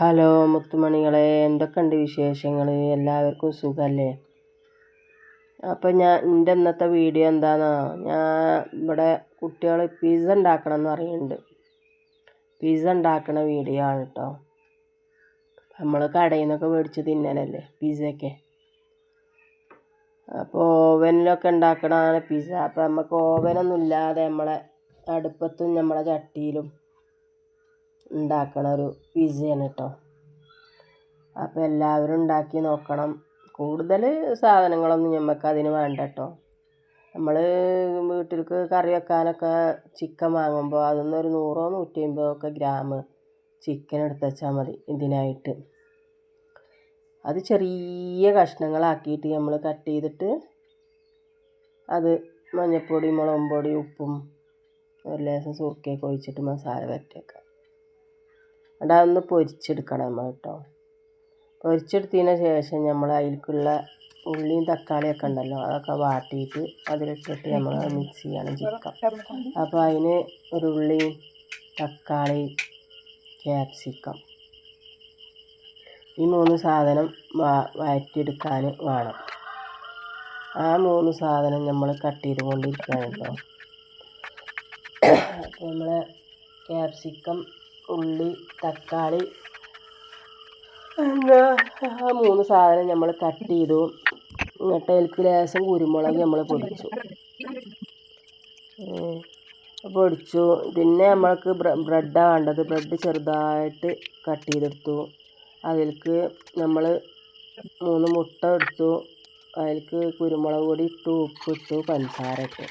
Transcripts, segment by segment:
Hello മുത്തുമണികളെ എന്തൊക്കെയുണ്ട് വിശേഷങ്ങൾ എല്ലാവർക്കും സുഖമല്ലേ അപ്പം ഞാൻ എന്റെ ഇന്നത്തെ വീഡിയോ എന്താണെന്നോ ഞാൻ ഇവിടെ കുട്ടികൾ പിസ്സ ഉണ്ടാക്കണം എന്ന് പറയുന്നുണ്ട് പിസ്സ ഉണ്ടാക്കണ വീഡിയോ ആണ് കേട്ടോ നമ്മൾ കടയിൽ നിന്നൊക്കെ മേടിച്ച് തിന്നലല്ലേ പിസ്സയൊക്കെ അപ്പോൾ ഓവനിലൊക്കെ ഉണ്ടാക്കണതാണ് പിസ്സ അപ്പോൾ നമുക്ക് ഓവനൊന്നും ഇല്ലാതെ നമ്മളെ അടുപ്പത്തും നമ്മളെ ചട്ടിയിലും ഉണ്ടാക്കണ ഒരു പിസയാണ് കേട്ടോ അപ്പോൾ എല്ലാവരും ഉണ്ടാക്കി നോക്കണം. കൂടുതൽ സാധനങ്ങളൊന്നും നമുക്ക് അതിന് വേണ്ട കേട്ടോ നമ്മൾ വീട്ടിലേക്ക് കറി വെക്കാനൊക്കെ ചിക്കൻ വാങ്ങുമ്പോൾ അതൊന്നും ഒരു നൂറോ നൂറ്റി അമ്പതോ ഒക്കെ ഗ്രാം ചിക്കൻ എടുത്ത് വെച്ചാൽ മതി ഇതിനായിട്ട്. അത് ചെറിയ കഷ്ണങ്ങളാക്കിയിട്ട് നമ്മൾ കട്ട് ചെയ്തിട്ട് അത് മഞ്ഞൾപ്പൊടി മുളകും പൊടി ഉപ്പും ഒരു ലേശം സുർക്കയൊക്കെ ഒഴിച്ചിട്ട് മസാല വരട്ടിയേക്കാം എന്നിട്ട് അതൊന്ന് പൊരിച്ചെടുക്കണം നമ്മൾ കേട്ടോ പൊരിച്ചെടുത്തതിന് ശേഷം നമ്മൾ അതിലേക്കുള്ള ഉള്ളിയും തക്കാളിയൊക്കെ ഉണ്ടല്ലോ അതൊക്കെ വാട്ടിയിട്ട് അതിലിട്ടിട്ട് നമ്മൾ മിക്സ് ചെയ്യണം ചിക്കൻ. അപ്പോൾ അതിന് ഒരു ഉള്ളിയും തക്കാളി ക്യാപ്സിക്കം ഈ മൂന്ന് സാധനം വഴറ്റിയെടുക്കാൻ വേണം. ആ മൂന്ന് സാധനം നമ്മൾ കട്ട് ചെയ്ത് കൊണ്ടിരിക്കുകയാണല്ലോ അപ്പോൾ നമ്മൾ ക്യാപ്സിക്കം ഉള്ളി തക്കാളി എന്താ ആ മൂന്ന് സാധനം നമ്മൾ കട്ട് ചെയ്തു. എന്നിട്ട് അതിലേക്ക് ലേശം കുരുമുളക് നമ്മൾ പൊടിച്ചു. പൊടിച്ചു. പിന്നെ നമ്മൾക്ക് ബ്രെഡാണ് വേണ്ടത്. ബ്രെഡ് ചെറുതായിട്ട് കട്ട് ചെയ്തെടുത്തു. അതിലേക്ക് നമ്മൾ മൂന്ന് മുട്ട എടുത്തു. അതിലേക്ക് കുരുമുളക് പൊടി ഇട്ടു ഉപ്പിട്ടു പഞ്ചസാര ഇട്ടു.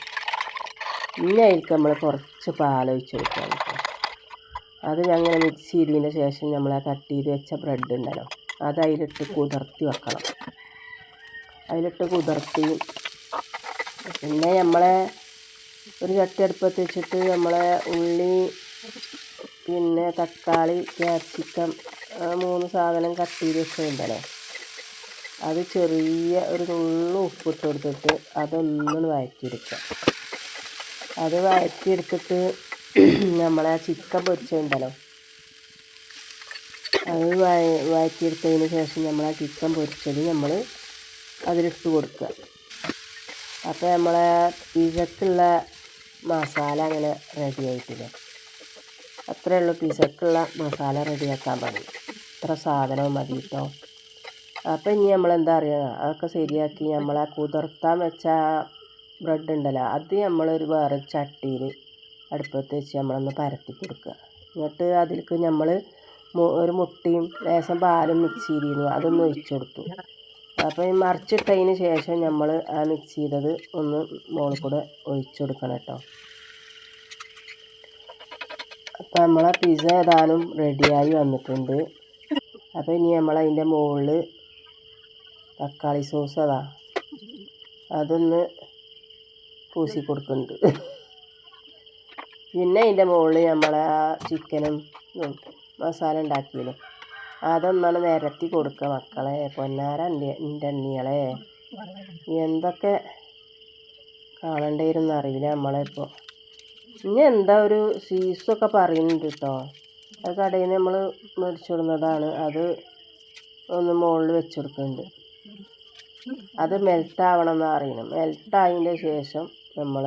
ഇനി അതിലേക്ക് നമ്മൾ കുറച്ച് പാലൊഴിച്ച് കൊടുക്കാം അത് ഞങ്ങൾ മിക്സ് ചെയ്തതിന് ശേഷം നമ്മൾ ആ കട്ട് ചെയ്ത് വെച്ച ബ്രെഡ് ഉണ്ടല്ലോ അത് അതിലിട്ട് കുതിർത്തി വെക്കണം. അതിലിട്ട് കുതിർത്തി പിന്നെ നമ്മളെ ഒരു ചട്ടി അടുപ്പത്ത് വെച്ചിട്ട് നമ്മളെ ഉള്ളി പിന്നെ തക്കാളി ക്യാപ്സിക്കം മൂന്ന് സാധനം കട്ട് ചെയ്ത് വെച്ചതുണ്ടല്ലോ അത് ചെറിയ ഒരു നുള്ളു ഉപ്പിട്ട് കൊടുത്തിട്ട് അതൊന്നും വഴറ്റിയെടുക്കുക. അത് വഴറ്റിയെടുത്തിട്ട് നമ്മളെ ചിക്കൻ പൊരിച്ചുണ്ടല്ലോ അത് വഴറ്റിയെടുത്തതിന് ശേഷം നമ്മൾ ആ ചിക്കൻ പൊരിച്ചത് നമ്മൾ അതിലിട്ട് കൊടുക്കുക. അപ്പോൾ നമ്മളെ പിസക്കുള്ള മസാല അങ്ങനെ റെഡി ആയിട്ടില്ല. അത്രയേ ഉള്ളൂ പിസക്കുള്ള മസാല റെഡിയാക്കാൻ മതി ഇത്ര സാധനവും മതി കേട്ടോ അപ്പോൾ ഇനി നമ്മളെന്താ അറിയുക അതൊക്കെ ശരിയാക്കി നമ്മളെ ആ കുതിർത്താൻ വെച്ച ബ്രെഡ് ഉണ്ടല്ലോ അത് നമ്മളൊരു വേറെ ചട്ടിയിൽ അടുപ്പത്ത് വെച്ച് നമ്മളൊന്ന് പരത്തി കൊടുക്കുക. എന്നിട്ട് അതിലേക്ക് നമ്മൾ ഒരു മുട്ടയും ലേശം പാലും മിക്സ് ചെയ്തിരുന്നു. അതൊന്ന് ഒഴിച്ചു കൊടുത്തു. അപ്പോൾ ഈ മറിച്ചിട്ടതിന് ശേഷം നമ്മൾ ആ മിക്സ് ചെയ്തത് ഒന്ന് മുകളിൽ കൂടെ ഒഴിച്ചു കൊടുക്കണം കേട്ടോ. അപ്പോൾ നമ്മളെ പിസ്സ ഏതാനും റെഡിയായി വന്നിട്ടുണ്ട്. അപ്പോൾ ഇനി നമ്മൾ അതിന്റെ മുകളിൽ തക്കാളി സോസ് അതാ. അതൊന്ന് പൂശി കൊടുക്കുന്നുണ്ട്. പിന്നെ അതിന്റെ മുകളിൽ നമ്മൾ ആ ചിക്കനും മസാല ഉണ്ടാക്കിയില്ലേ? അതൊന്നാണ് നിരത്തി കൊടുക്കുക മക്കളെ പൊന്നാര എന്റെ എണ്ണികളെ എന്തൊക്കെ കാണണ്ടേരുന്ന് അറിയില്ല നമ്മളിപ്പോൾ ഇനി എന്താ ഒരു സീസൊക്കെ പറയുന്നുണ്ട് കേട്ടോ അത് കടയിൽ നിന്ന് നമ്മൾ മേടിച്ചിടുന്നതാണ് അത് ഒന്ന് മുകളിൽ വെച്ച് കൊടുക്കുന്നുണ്ട്. അത് മെൽട്ടാവണം എന്ന് അറിയണം മെൽട്ടായതിന്റെ ശേഷം നമ്മൾ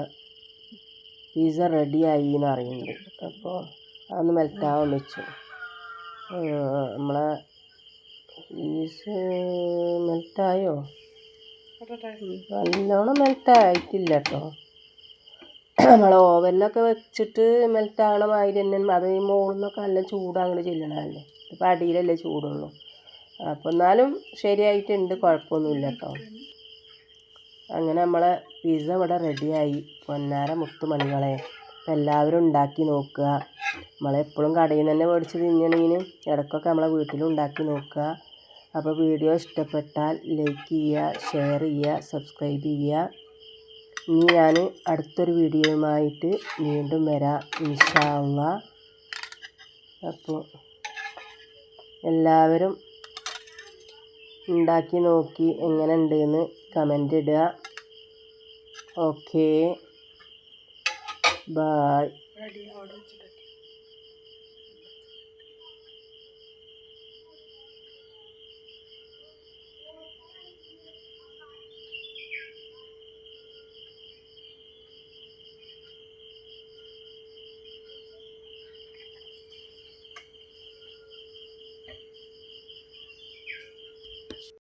പിസ്സ റെഡിയായി എന്ന് അറിയുന്നത് അപ്പോൾ അതൊന്ന് മെൽറ്റാവാൻ വെച്ചു. നമ്മളെ പീസ് മെൽറ്റായോ നല്ലോണം മെൽറ്റായിട്ടില്ല കേട്ടോ നമ്മൾ ഓവനിലൊക്കെ വെച്ചിട്ട് മെൽറ്റാകണ മാതിരി തന്നെ അത് മുകളിൽ നിന്നൊക്കെ നല്ല ചൂടങ്ങോട്ട് ചെല്ലണമല്ലേ ഇപ്പം അടിയിലല്ലേ ചൂടുള്ളൂ. അപ്പോൾ എന്നാലും ശരിയായിട്ടുണ്ട്. കുഴപ്പമൊന്നുമില്ല കേട്ടോ അങ്ങനെ നമ്മളെ പിസ്സ ഇവിടെ റെഡിയായി പൊന്നാര മുത്തുമണികളെ അപ്പം എല്ലാവരും ഉണ്ടാക്കി നോക്കുക. നമ്മളെപ്പോഴും കടയിൽ നിന്ന് തന്നെ മേടിച്ച് തിന്നണമെങ്കിലും ഇടയ്ക്കൊക്കെ നമ്മളെ വീട്ടിലും ഉണ്ടാക്കി നോക്കുക. അപ്പോൾ വീഡിയോ ഇഷ്ടപ്പെട്ടാൽ ലൈക്ക് ചെയ്യുക ഷെയർ ചെയ്യുക സബ്സ്ക്രൈബ് ചെയ്യുക. ഇനി ഞാൻ അടുത്തൊരു വീഡിയോയുമായിട്ട് വീണ്ടും വരാം. ഇൻഷാള്ള അപ്പോൾ എല്ലാവരും ഉണ്ടാക്കി നോക്കി എങ്ങനെ ഉണ്ടെന്ന് കമന്റ് ഇടുക. Okay bye